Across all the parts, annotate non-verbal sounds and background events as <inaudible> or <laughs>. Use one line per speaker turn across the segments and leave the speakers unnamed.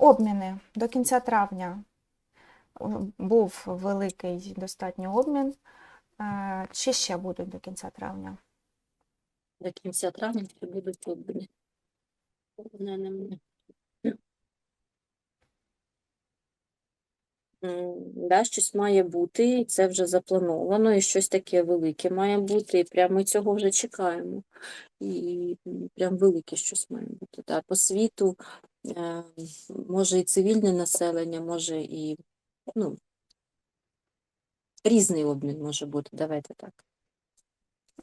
Обміни до кінця травня був великий достатньо обмін. Е, Чи ще будуть до кінця травня?
До кінця травня ще будуть обміни. Вона не мене. М, Да, щось має бути, і це вже заплановано, і щось таке велике має бути, і прямо ми цього вже чекаємо. І прям велике щось має бути. Да. По світу е, може і цивільне населення, може і ну, різний обмін може бути, давайте так.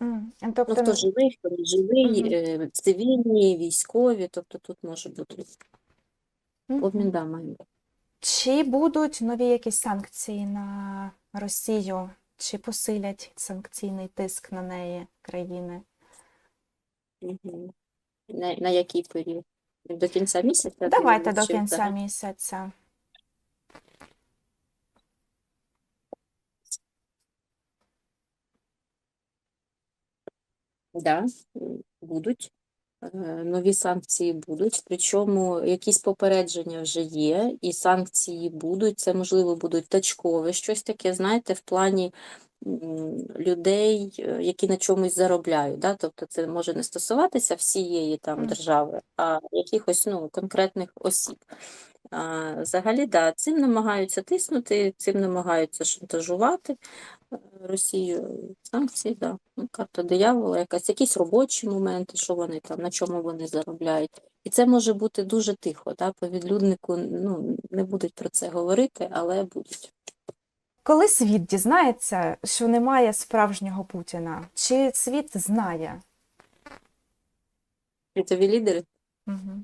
Ну,
Тобто,
хто живий, хто не живий,
Мгм.
е, цивільні, військові, тобто тут може бути обмін, да, має бути.
Чи будуть нові якісь санкції на Росію, чи посилять санкційний тиск на неї країни?
На, на який період? До кінця місяця?
Давайте до
чи
кінця
взагалі?
місяця.
Да, будуть. Е, Нові санкції будуть, причому якісь попередження вже є, і санкції будуть. Це, можливо, будуть тачкові, щось таке, знаєте, в плані людей, е, які на чомусь заробляють. Да? Тобто це може не стосуватися всієї там держави, а якихось ну, конкретних осіб. А, взагалі, да, цим намагаються тиснути, цим намагаються шантажувати е, Росію. Санкції, да. Ну, карта диявола, якась, якісь робочі моменти, що вони там, на чому вони заробляють. І це може бути дуже тихо, да? по відлюднику ну, не будуть про це говорити, але будуть.
Коли світ дізнається, що немає справжнього Путіна, чи світ знає?
Світові лідери,
Угу.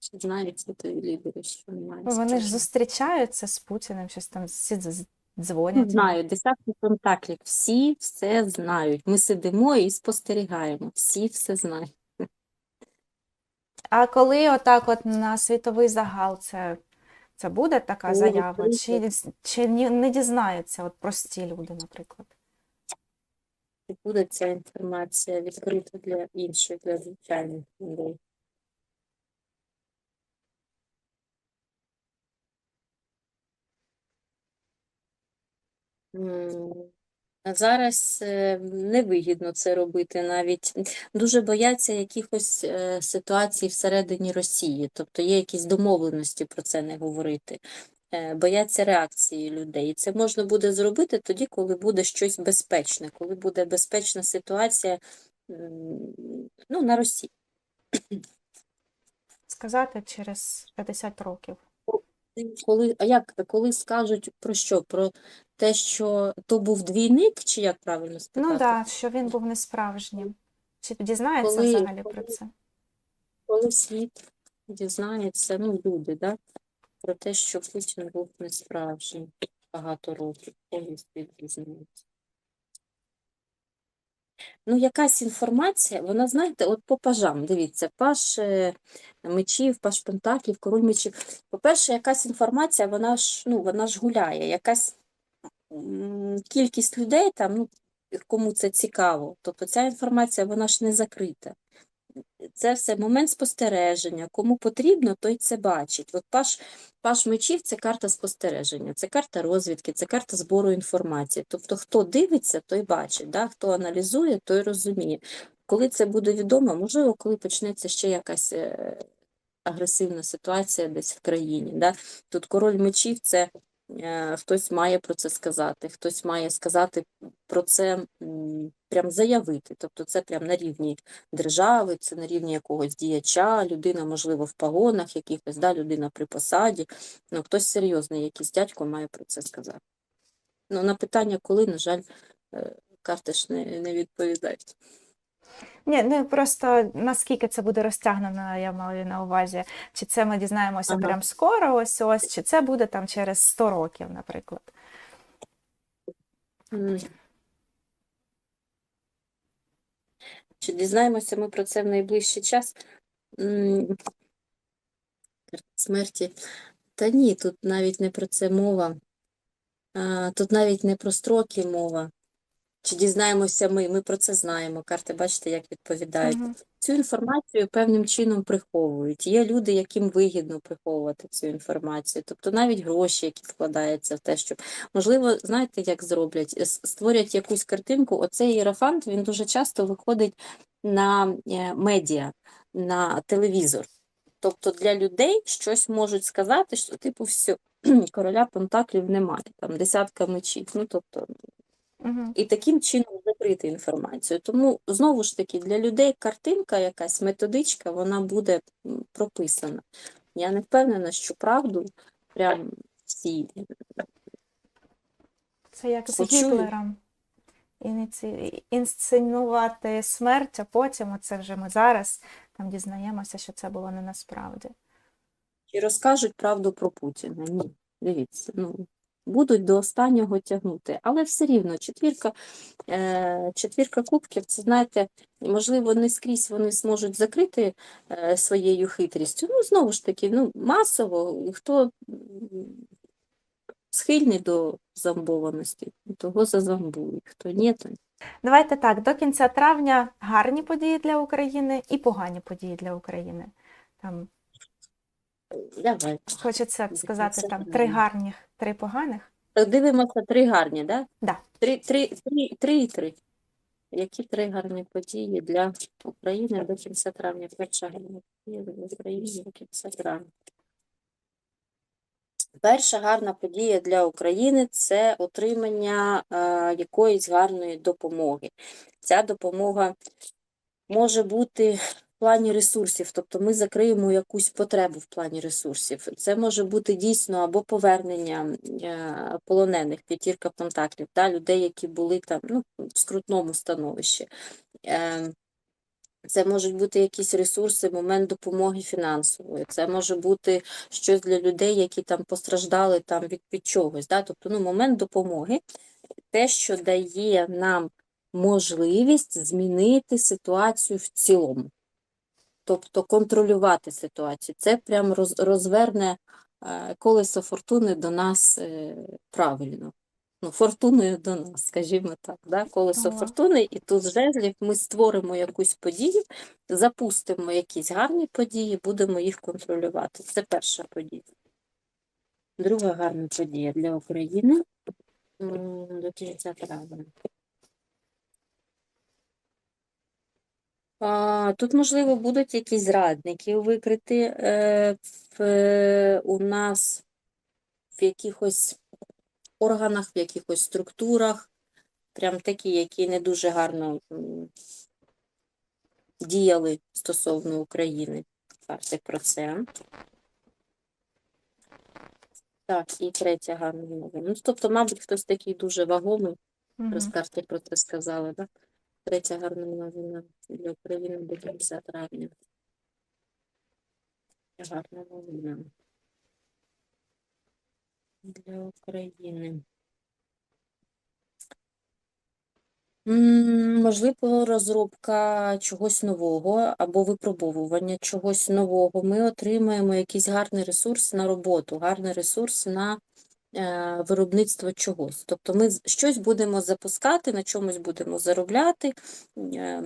Чи знають лідери, що немає.
Вони ж зустрічаються з Путіним, щось там всі дз- дзвонять.
Знаю, десятки контактів, всі все знають. Ми сидимо і спостерігаємо, всі все знають.
А коли отак от на світовий загал це, це буде така
О,
заява, чи, чи не дізнаються от прості люди, наприклад?
І буде ця інформація відкрита для інших, для звичайних людей. Зараз е, невигідно це робити навіть. Дуже бояться якихось е, ситуацій всередині Росії, тобто є якісь домовленості про це не говорити. Е, Бояться реакції людей. І це можна буде зробити тоді, коли буде щось безпечне, коли буде безпечна ситуація ну, на Росії.
Сказати через 50 років.
Коли, а як, коли скажуть про що? Про те, що то був двійник, чи як правильно спитати?
Ну так, да, що він був несправжнім. Чи дізнаються
Коли-
взагалі про це?
Коли світ дізнається, ну, люди, да, про те, що Путін був несправжній багато років, коли світ дізнається. Ну, якась інформація, вона, знаєте, от по пажам, дивіться, паж е, мечів, паж пентаклів, король мечів. По-перше, якась інформація, вона ж, ну, вона ж гуляє, якась кількість людей там, ну, кому це цікаво. Тобто ця інформація, вона ж не закрита. Це все момент спостереження. Кому потрібно, той це бачить. От паш, паш мечів це карта спостереження, це карта розвідки, це карта збору інформації. Тобто, хто дивиться, той бачить, да? хто аналізує, той розуміє. Коли це буде відомо, можливо, коли почнеться ще якась е, агресивна ситуація десь в країні. Да? Тут король мечів це хтось має про це сказати, хтось має сказати про це, прям заявити. Тобто це прям на рівні держави, це на рівні якогось діяча, людина, можливо, в погонах якихось, да, людина при посаді. Ну, хтось серйозний, якийсь дядько має про це сказати. Ну, на питання, коли, на жаль, е, карти ж не, не відповідають.
Ні, ну просто наскільки це буде розтягнено, я маю на увазі. Чи це ми дізнаємося
Ага.
прям скоро, ось ось, чи це буде там через 100 років, наприклад.
Чи дізнаємося ми про це в найближчий час? Смерті. Та ні, тут навіть не про це мова. Тут навіть не про строки мова. Чи дізнаємося ми? Ми про це знаємо. Карти, бачите, як відповідають.
Мгм.
Цю інформацію певним чином приховують. Є люди, яким вигідно приховувати цю інформацію. Тобто навіть гроші, які вкладаються в те, щоб можливо, знаєте, як зроблять? Створять якусь картинку. Оцей іерофант він дуже часто виходить на е, медіа, на телевізор. Тобто для людей щось можуть сказати, що типу все, короля Пентаклів немає, там десятка мечів. Ну тобто І таким чином закрити інформацію. Тому знову ж таки для людей картинка, якась методичка, вона буде прописана. Я не впевнена, що правду прям всі
Це як з. Гітлером. Ініці... Інсценувати смерть, а потім, оце вже ми зараз там дізнаємося, що це було не насправді.
і розкажуть правду про Путіна. Ні, дивіться, ну будуть до останнього тягнути, але все рівно четвірка, е, четвірка кубків, це знаєте, можливо, не скрізь вони зможуть закрити е, своєю хитрістю. Ну, знову ж таки, ну, масово, хто схильний до замбованості, того зазамбують, хто ні, то ні.
Давайте так, до кінця травня гарні події для України і погані події для України. Там
Давай.
хочеться сказати там три гарних, три поганих.
Так дивимося три гарні, да?
Да.
Три, три, три, три і три. Які три гарні події для України до кінця травня? Перша гарна подія для України до кінця травня. Перша гарна подія для України це отримання е, якоїсь гарної допомоги. Ця допомога може бути плані ресурсів, тобто ми закриємо якусь потребу в плані ресурсів. Це може бути дійсно або повернення е, полонених, п'ятірка пентаклів, да, людей, які були там ну, в скрутному становищі. Е, Це можуть бути якісь ресурси, момент допомоги фінансової. Це може бути щось для людей, які там постраждали там від, від чогось. Да? Тобто, ну, момент допомоги, те, що дає нам можливість змінити ситуацію в цілому. Тобто контролювати ситуацію. Це прям роз, розверне е, колесо фортуни до нас е, правильно. Ну, фортуною до нас, скажімо так. Да? Колесо
Ага.
фортуни, і тут з жезлів ми створимо якусь подію, запустимо якісь гарні події, будемо їх контролювати. Це перша подія. Друга гарна подія для України до кінця травня. Тут, можливо, будуть якісь зрадники викриті е, в, е, у нас в якихось органах, в якихось структурах, прям такі, які не дуже гарно діяли стосовно України. Карти про це. Так, і третя гарна новина. Ну, тобто, мабуть, хтось такий дуже вагомий,
Мгм.
раз карти про це сказали, так? Третя гарна новина для України до кінця травня. Гарна новина для України. Можливо, розробка чогось нового або випробовування чогось нового. Ми отримаємо якийсь гарний ресурс на роботу, гарний ресурс на е, виробництво чогось. Тобто ми щось будемо запускати, на чомусь будемо заробляти. е,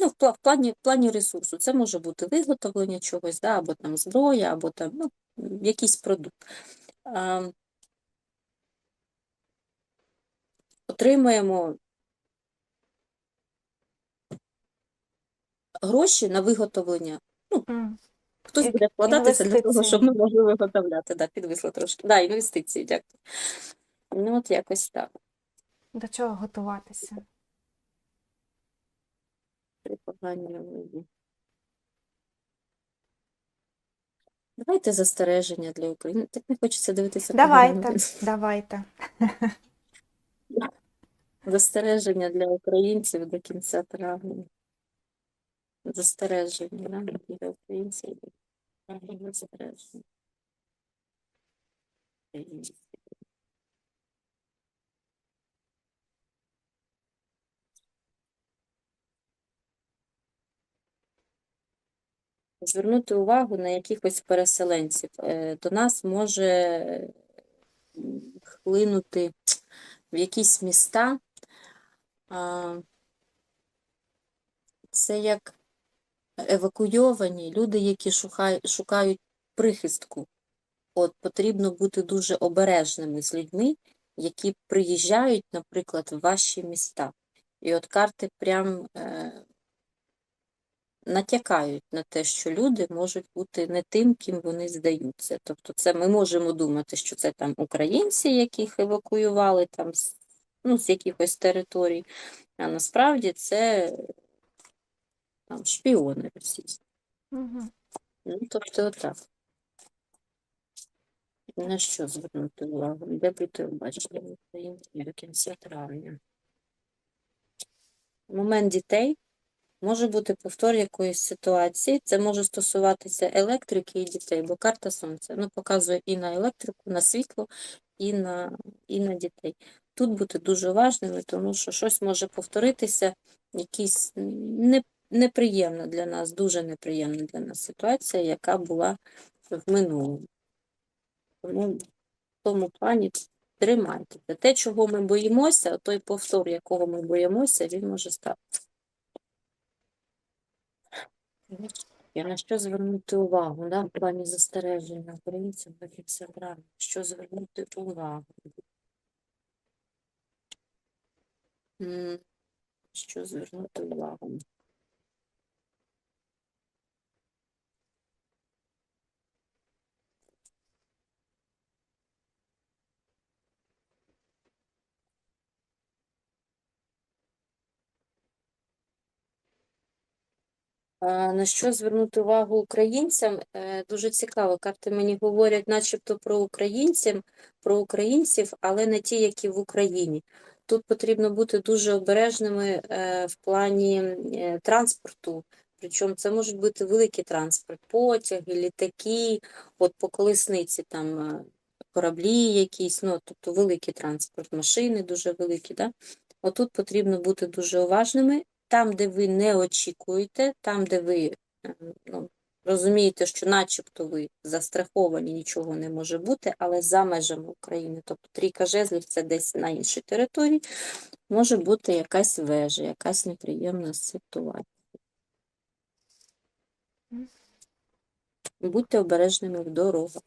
Ну, в плані, в плані ресурсу. Це може бути виготовлення чогось, да, або там зброя, або там ну, якийсь продукт. А, Отримаємо гроші на виготовлення.
М.
Хтось буде вкладатися для того, щоб ми могли виготовляти. Да, підвисло трошки. Да, інвестиції, дякую. Ну, от якось так.
До чого готуватися?
При поганій новині. Давайте застереження для України. Так не хочеться дивитися
Давайте, давайте. <laughs>
Застереження для українців до кінця травня. Застереження да, для українців. Звернути увагу на якихось переселенців. Е, До нас може хлинути в якісь міста це як евакуйовані люди, які шукають, прихистку. От потрібно бути дуже обережними з людьми, які приїжджають, наприклад, в ваші міста. І от карти прям е, натякають на те, що люди можуть бути не тим, ким вони здаються. Тобто, це ми можемо думати, що це там українці, яких евакуювали там ну, з якихось територій, а насправді це там шпіони російські.
Угу.
Ну, тобто, отак. На що звернути увагу? Де бути обачені в Україні до кінця травня? Момент дітей може бути повтор якоїсь ситуації. Це може стосуватися електрики і дітей, бо карта сонця ну, показує і на електрику, на світло, і на, і на дітей. Тут бути дуже уважними, тому що щось може повторитися, якісь не, неприємна для нас, дуже неприємна для нас ситуація, яка була в минулому. Тому в тому плані тримайтеся. Те, чого ми боїмося, той повтор, якого ми боїмося, він може стати. Я на що звернути увагу, да, в плані застереження українцям до кінця травня? Що звернути увагу? Що звернути увагу? На що звернути увагу українцям? Е, Дуже цікаво. Карти мені говорять, начебто про українців, про українців, але не ті, які в Україні. Тут потрібно бути дуже обережними е, в плані е, транспорту. Причому це можуть бути великий транспорт, потяги, літаки, от по колесниці там е, кораблі якісь, ну тобто великий транспорт, машини дуже великі. Да? Отут потрібно бути дуже уважними там, де ви не очікуєте, там, де ви е, ну, розумієте, що начебто ви застраховані, нічого не може бути, але за межами України, тобто трійка жезлів це десь на іншій території, може бути якась вежа, якась неприємна ситуація. Будьте обережними в дорогах.